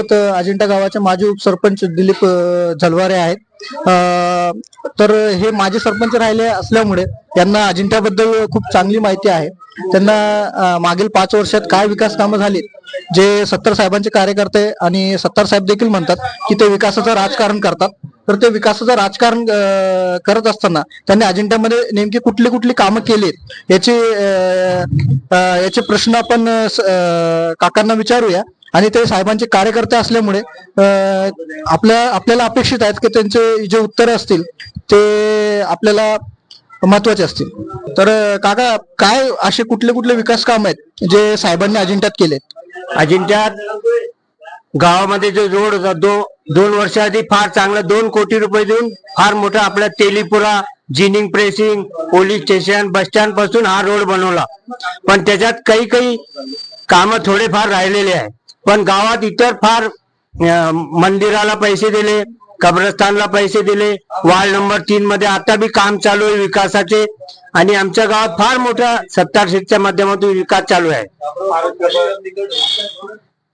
सोबत अजिंठा गावाचे माजी उपसरपंच दिलीप झलवारे आहेत. तर हे माजी सरपंच राहिले असल्यामुळे यांना अजिंठ्याबद्दल खूप चांगली माहिती आहे. त्यांना मागील पाच वर्षात काय विकास कामं झाली जे सत्तर साहेबांचे कार्यकर्ते आणि सत्तार साहेब देखील म्हणतात की ते विकासाचं राजकारण करतात. तर ते विकासाचं राजकारण करत असताना त्यांनी अजिंठ्यामध्ये नेमकी कुठली कुठली कामं केलीत याचे याचे प्रश्न आपण काकांना विचारूया. आणि ते साहेबांचे कार्यकर्ते असल्यामुळे आपल्या आपल्याला अपेक्षित आहेत की त्यांचे जे उत्तर असतील ते आपल्याला महत्त्वाचे असतील. तर काका काय असे कुठले कुठले विकास काम आहेत जे साहेबांनी अजिंठ्यात केलेत अजिंठ्यात गावामध्ये जो रोड होता दो दोन वर्षाआधी फार चांगला दोन कोटी रुपये देऊन फार मोठा आपला Telipura ginning pressing police station bus स्टँडपासून हा रोड बनवला. पण त्याच्यात काही काही कामं थोडेफार राहिलेले आहे पण गावात इतर फार मंदिराला पैसे दिले कब्रस्तानला पैसे दिले वार्ड नंबर तीन मध्ये आता बी काम चालू आहे विकासाचे आणि आमच्या गावात फार मोठ्या सत्तार सीटच्या माध्यमातून विकास चालू आहे.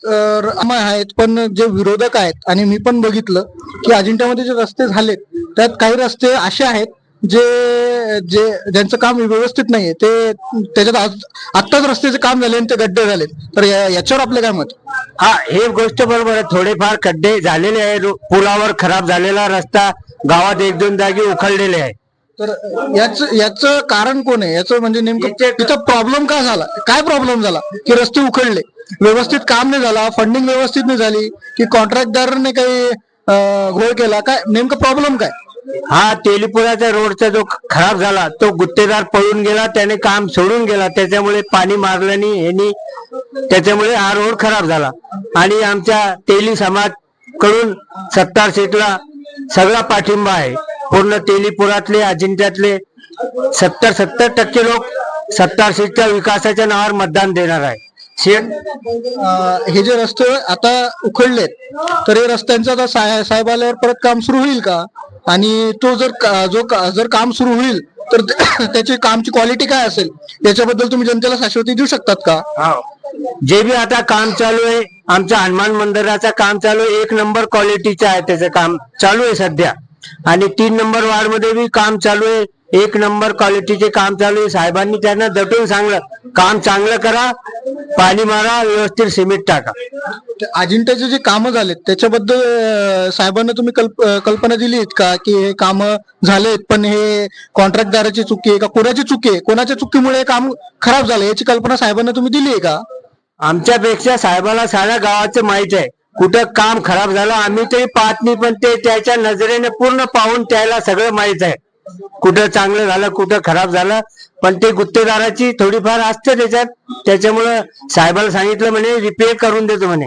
तर आहेत पण जे विरोधक आहेत आणि मी पण बघितलं की अजिंठ्यामध्ये जे रस्ते झालेत त्यात काही रस्ते असे आहेत जे जे ज्यांचं काम व्यवस्थित नाहीये ते त्याच्यात आत्ताच रस्त्याचे काम झाले आणि ते गड्डे झालेत. तर या- याच्यावर आपलं काय मत? हा हे गोष्ट बरोबर आहे. थोडेफार खड्डे झालेले आहे पुलावर खराब झालेला रस्ता गावात एक दोन जागी उखळलेले आहे तर याच याचं कारण कोण आहे? याचं म्हणजे नेमकं तिथं प्रॉब्लेम काय झाला? काय प्रॉब्लेम झाला? की रस्ते उखडले. व्यवस्थित काम नाही झाला. फंडिंग व्यवस्थित नाही झाली. की कॉन्ट्रॅक्टदाराने काही घोळ केला. काय नेमकं प्रॉब्लेम काय? हा तेलीपुराच्या रोडचा जो खराब झाला तो गुत्तेदार पळून गेला त्याने काम सोडून गेला त्याच्यामुळे पाणी मारल्याने यांनी त्याच्यामुळे हा रोड खराब झाला. आणि आमच्या तेली समाजकडून सत्तार सीटला सगळा पाठिंबा आहे. पूर्ण तेलीपुरातले अजिंठ्यातले सत्तर सत्तर टक्के लोक सत्तार सीटच्या विकासाच्या नावावर मतदान देणार आहे. हे जे रस्ते आता उखडलेत तर हे रस्त्यांचं आता साहेब आल्यावर परत काम सुरू होईल का? आणि तो जर का- जो का- जर काम सुरू होईल तर त्याची कामची क्वालिटी काय असेल? याच्याबद्दल तुम्ही जनतेला शाश्वती देऊ शकतात का? जे बी आता काम चालू आहे आमच्या हनुमान मंदिराचं काम चालू आहे एक नंबर क्वालिटीचं आहे त्याचं काम चालू आहे सध्या. आणि तीन नंबर वार्डमध्ये बी काम चालू आहे एक नंबर क्वालिटीचे काम चालू आहे. साहेबांनी त्यांना दटून सांगलं. काम चांगलं करा पाणी मारा व्यवस्थित सिमेंट टाका. ते अजिंठ्याचे जे कामं झालेत त्याच्याबद्दल अं, साहेबांना तुम्ही कल्प अं, कल्पना दिली आहेत का? की हे कामं झालेत पण हे कॉन्ट्रॅक्टदाराची चुकी आहे का? कोणाची चुकी आहे? कोणाच्या चुकीमुळे हे काम खराब झालं? याची कल्पना साहेबांना तुम्ही दिली आहे का? आमच्यापेक्षा साहेबाला साऱ्या गावाचं माहीत आहे. कुठं काम खराब झालं आम्ही तरी पाहत नाही पण ते त्याच्या नजरेने पूर्ण पाहून त्याला सगळं माहीत आहे. कुठं चांगलं झालं कुठं खराब झालं पण ते गुत्तेदाराची थोडीफार असते त्याच्यात. त्याच्यामुळं साहेबाला सांगितलं म्हणे रिपेअर करून देतो म्हणे.